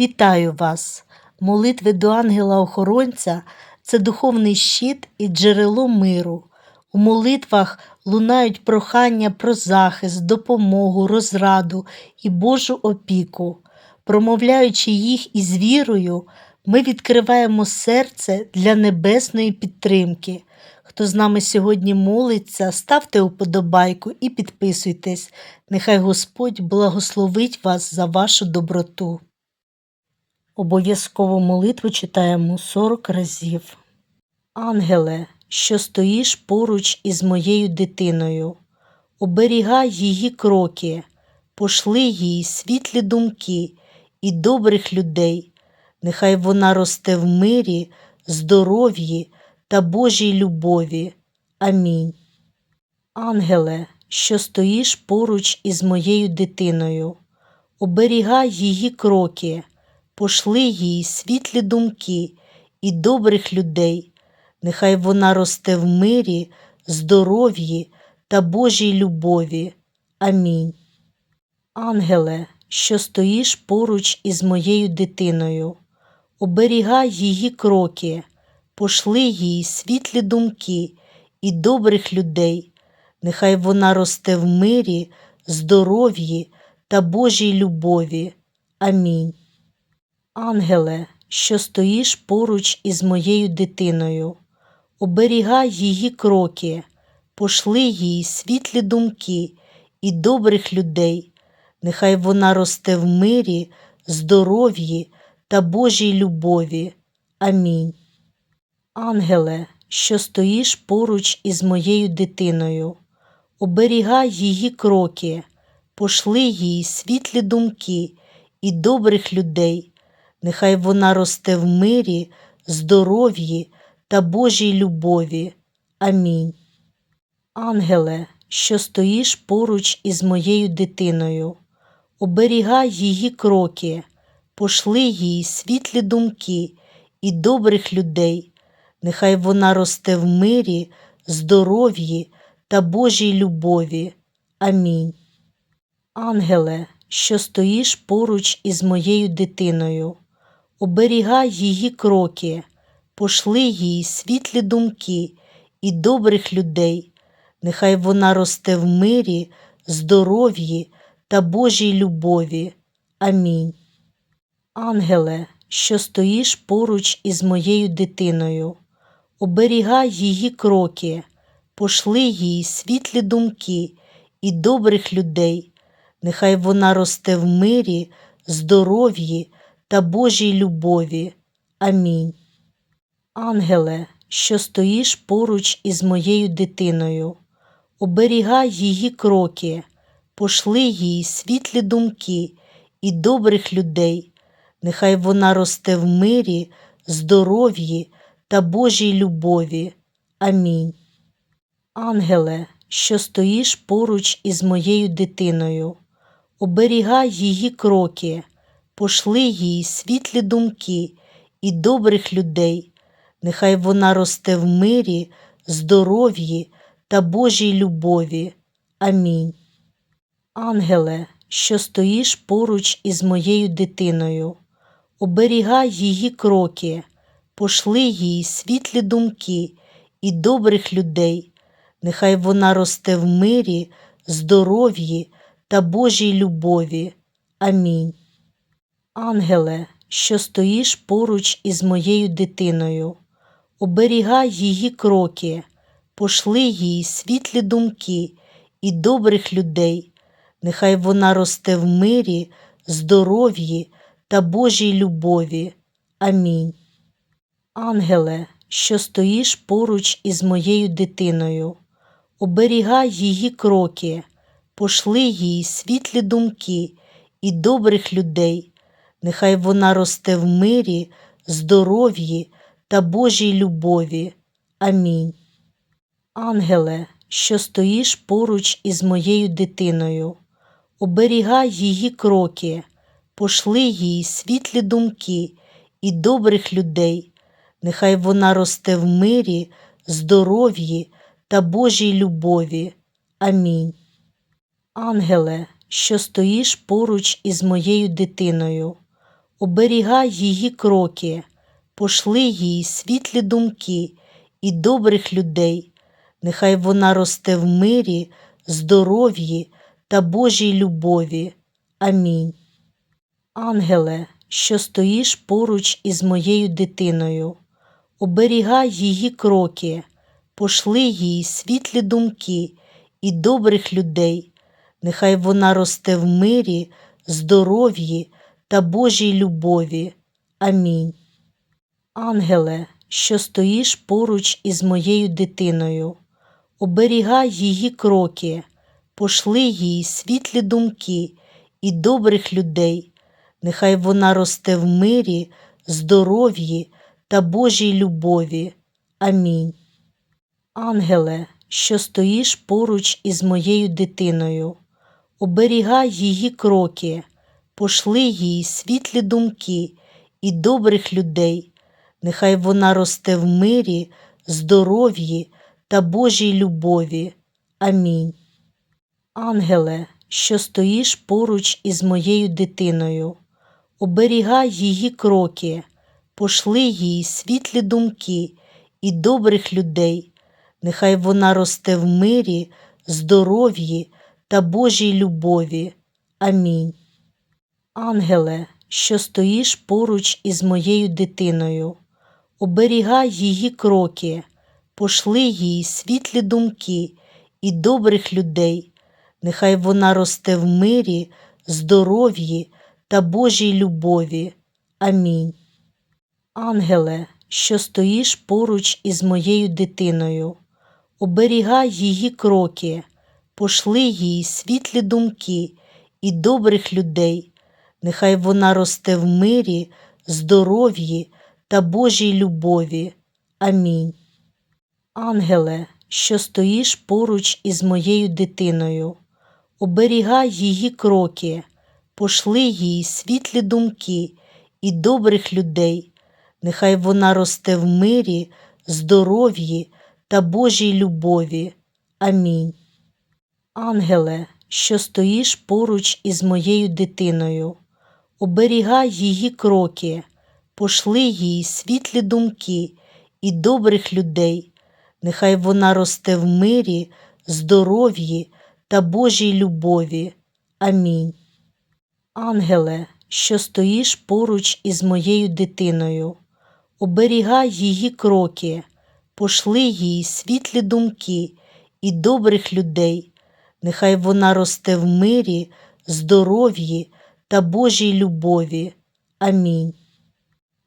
Вітаю вас! Молитви до ангела-охоронця це духовний щит і джерело миру. У молитвах лунають прохання про захист, допомогу, розраду і Божу опіку. Промовляючи їх із вірою, ми відкриваємо серце для небесної підтримки. Хто з нами сьогодні молиться, ставте уподобайку і підписуйтесь. Нехай Господь благословить вас за вашу доброту. Обов'язково молитву читаємо 40 разів. Ангеле, що стоїш поруч із моєю дитиною, оберігай її кроки, пошли їй світлі думки і добрих людей. Нехай вона росте в мирі, здоров'ї та Божій любові. Амінь. Ангеле, що стоїш поруч із моєю дитиною, оберігай її кроки, пошли їй світлі думки і добрих людей. Нехай вона росте в мирі, здоров'ї та Божій любові. Амінь. Ангеле, що стоїш поруч із моєю дитиною, оберігай її кроки, пошли їй світлі думки і добрих людей. Нехай вона росте в мирі, здоров'ї та Божій любові. Амінь. Ангеле, що стоїш поруч із моєю дитиною, оберігай її кроки, пошли їй світлі думки і добрих людей. Нехай вона росте в мирі, здоров'ї та Божій любові. Амінь. Ангеле, що стоїш поруч із моєю дитиною, оберігай її кроки, пошли їй світлі думки і добрих людей. Нехай вона росте в мирі, здоров'ї та Божій любові. Амінь. Ангеле, що стоїш поруч із моєю дитиною, оберігай її кроки, пошли їй світлі думки і добрих людей. Нехай вона росте в мирі, здоров'ї та Божій любові. Амінь. Ангеле, що стоїш поруч із моєю дитиною, оберігай її кроки, пошли їй світлі думки і добрих людей. Нехай вона росте в мирі, здоров'ї та Божій любові. Амінь. Ангеле, що стоїш поруч із моєю дитиною, оберігай її кроки, пошли їй світлі думки і добрих людей. Нехай вона росте в мирі, здоров'ї та Божій любові. Амінь. Ангеле, що стоїш поруч із моєю дитиною, оберігай її кроки, пошли їй світлі думки і добрих людей. Нехай вона росте в мирі, здоров'ї та Божій любові. Амінь. Ангеле, що стоїш поруч із моєю дитиною, оберігай її кроки, пошли їй світлі думки і добрих людей. Нехай вона росте в мирі, здоров'ї та Божій любові. Амінь. Ангеле, що стоїш поруч із моєю дитиною, оберігай її кроки, пошли їй світлі думки і добрих людей. Нехай вона росте в мирі, здоров'ї та Божій любові. Амінь. Ангеле, що стоїш поруч із моєю дитиною, оберігай її кроки, пошли їй світлі думки і добрих людей. Нехай вона росте в мирі, здоров'ї та Божій любові. Амінь. Ангеле, що стоїш поруч із моєю дитиною, оберігай її кроки, пошли їй світлі думки і добрих людей. Нехай вона росте в мирі, здоров'ї та Божій любові. Амінь. Ангеле, що стоїш поруч із моєю дитиною, оберігай її кроки, пошли їй світлі думки і добрих людей. Нехай вона росте в мирі, здоров'ї та Божій любові. Амінь. Ангеле, що стоїш поруч із моєю дитиною, оберігай її кроки, пошли їй світлі думки і добрих людей. Нехай вона росте в мирі, здоров'ї та Божій любові. Амінь. Ангеле, що стоїш поруч із моєю дитиною, оберігай її кроки, пошли їй світлі думки і добрих людей. Нехай вона росте в мирі, здоров'ї та Божій любові. Амінь. Ангеле, що стоїш поруч із моєю дитиною, оберігай її кроки, пошли їй світлі думки і добрих людей. Нехай вона росте в мирі, здоров'ї та Божій любові. Амінь. Ангеле, що стоїш поруч із моєю дитиною, оберігай її кроки, пошли їй світлі думки і добрих людей. Нехай вона росте в мирі, здоров'ї та Божій любові. Амінь. Ангеле, що стоїш поруч із моєю дитиною, оберігай її кроки, пошли їй світлі думки і добрих людей. Нехай вона росте в мирі, здоров'ї та Божій любові. Амінь. Ангеле, що стоїш поруч із моєю дитиною, оберігай її кроки, пошли їй світлі думки і добрих людей. Нехай вона росте в мирі, здоров'ї та Божій любові. Амінь. Ангеле, що стоїш поруч із моєю дитиною, оберігай її кроки, пошли їй світлі думки і добрих людей. Нехай вона росте в мирі, здоров'ї та Божій любові. Амінь. Ангеле, що стоїш поруч із моєю дитиною, оберігай її кроки, пошли їй світлі думки і добрих людей. Нехай вона росте в мирі, здоров'ї та Божій любові. Амінь. Ангеле, що стоїш поруч із моєю дитиною, оберігай її кроки, пошли їй світлі думки і добрих людей. Нехай вона росте в мирі, здоров'ї та Божій любові. Амінь. Ангеле, що стоїш поруч із моєю дитиною, оберігай її кроки, пошли їй світлі думки і добрих людей. Нехай вона росте в мирі, здоров'ї та Божій любові. Амінь.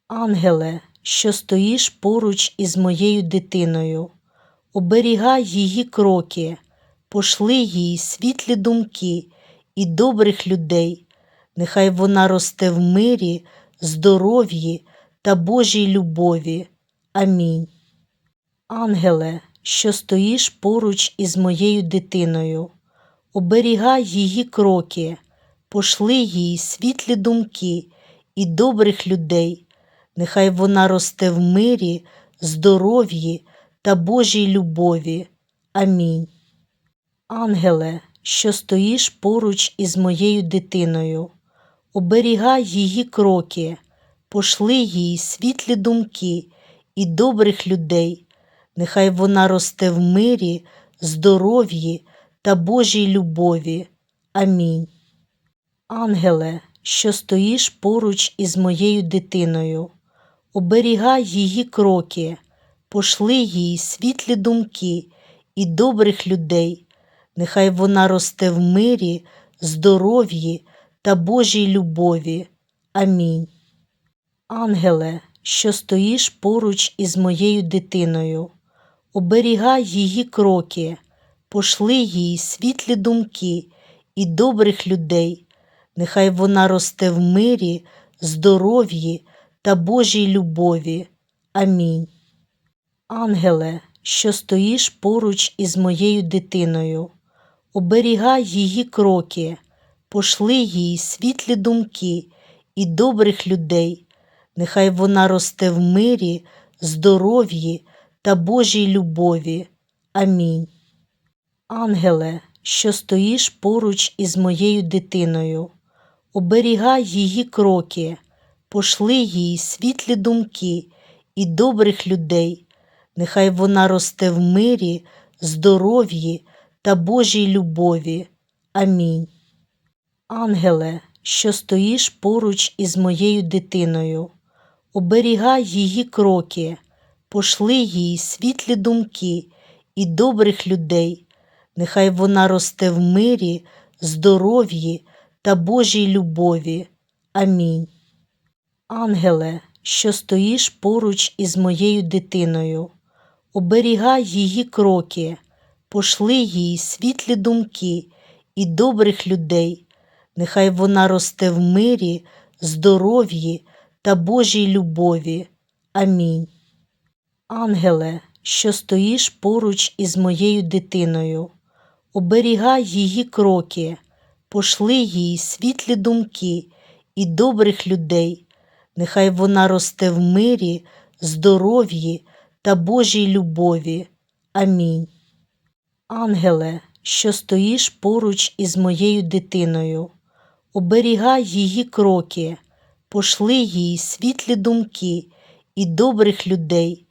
Ангеле, що стоїш поруч із моєю дитиною, оберігай її кроки, пошли їй світлі думки і добрих людей. Нехай вона росте в мирі, здоров'ї та Божій любові. Амінь. Ангеле, що стоїш поруч із моєю дитиною, оберігай її кроки, пошли їй світлі думки і добрих людей. Нехай вона росте в мирі, здоров'ї та Божій любові. Амінь. Ангеле, що стоїш поруч із моєю дитиною, оберігай її кроки, пошли їй світлі думки і добрих людей. Нехай вона росте в мирі, здоров'ї та Божій любові. Амінь. Ангеле, що стоїш поруч із моєю дитиною, оберігай її кроки, пошли їй світлі думки і добрих людей. Нехай вона росте в мирі, здоров'ї та Божій любові. Амінь. Ангеле, що стоїш поруч із моєю дитиною, оберігай її кроки, пошли їй світлі думки і добрих людей. Нехай вона росте в мирі, здоров'ї та Божій любові. Амінь. Ангеле, що стоїш поруч із моєю дитиною, оберігай її кроки, пошли їй світлі думки і добрих людей. Нехай вона росте в мирі, здоров'ї та Божій любові. Амінь. Ангеле, що стоїш поруч із моєю дитиною, оберігай її кроки, пошли їй світлі думки і добрих людей. Нехай вона росте в мирі, здоров'ї та Божій любові. Амінь. Ангеле, що стоїш поруч із моєю дитиною, оберігай її кроки, пошли їй світлі думки і добрих людей. Нехай вона росте в мирі, здоров'ї та Божій любові. Амінь. Ангеле, що стоїш поруч із моєю дитиною, оберігай її кроки, пошли їй світлі думки і добрих людей. Нехай вона росте в мирі, здоров'ї та Божій любові. Амінь. Ангеле, що стоїш поруч із моєю дитиною, оберігай її кроки, пошли їй світлі думки і добрих людей. Нехай вона росте в мирі, здоров'ї та Божій любові. Амінь. Ангеле, що стоїш поруч із моєю дитиною, оберігай її кроки, пошли їй світлі думки і добрих людей.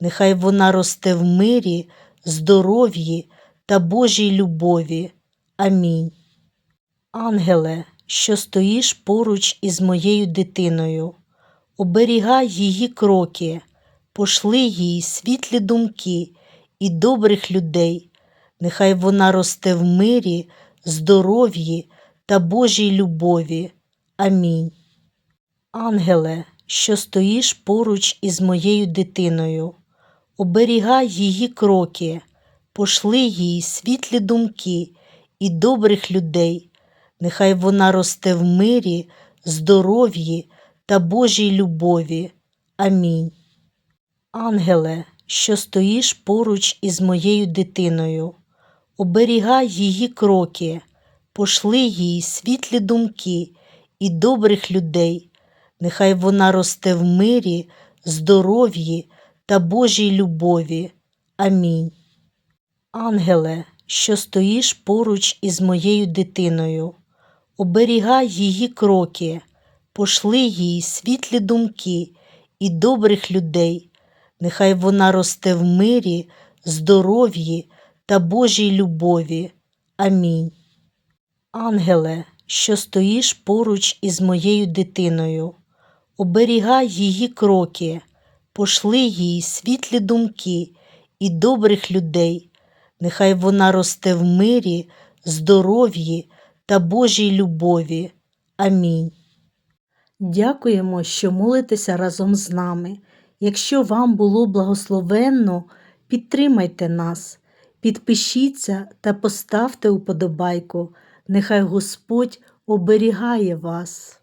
Нехай вона росте в мирі, здоров'ї та Божій любові. Амінь. Ангеле, що стоїш поруч із моєю дитиною, оберігай її кроки, пошли їй світлі думки і добрих людей. Нехай вона росте в мирі, здоров'ї та Божій любові. Амінь. Ангеле, що стоїш поруч із моєю дитиною, оберігай її кроки, пошли їй світлі думки і добрих людей. Нехай вона росте в мирі, здоров'ї та Божій любові. Амінь. Ангеле, що стоїш поруч із моєю дитиною, оберігай її кроки, пошли їй світлі думки і добрих людей. Нехай вона росте в мирі, здоров'ї та Божій любові. Амінь. Ангеле, що стоїш поруч із моєю дитиною, оберігай її кроки, пошли їй світлі думки і добрих людей. Нехай вона росте в мирі, здоров'ї та Божій любові. Амінь. Ангеле, що стоїш поруч із моєю дитиною, оберігай її кроки, пошли їй світлі думки і добрих людей. Нехай вона росте в мирі, здоров'ї та Божій любові. Амінь. Дякуємо, що молитеся разом з нами. Якщо вам було благословенно, підтримайте нас, підпишіться та поставте уподобайку. Нехай Господь оберігає вас.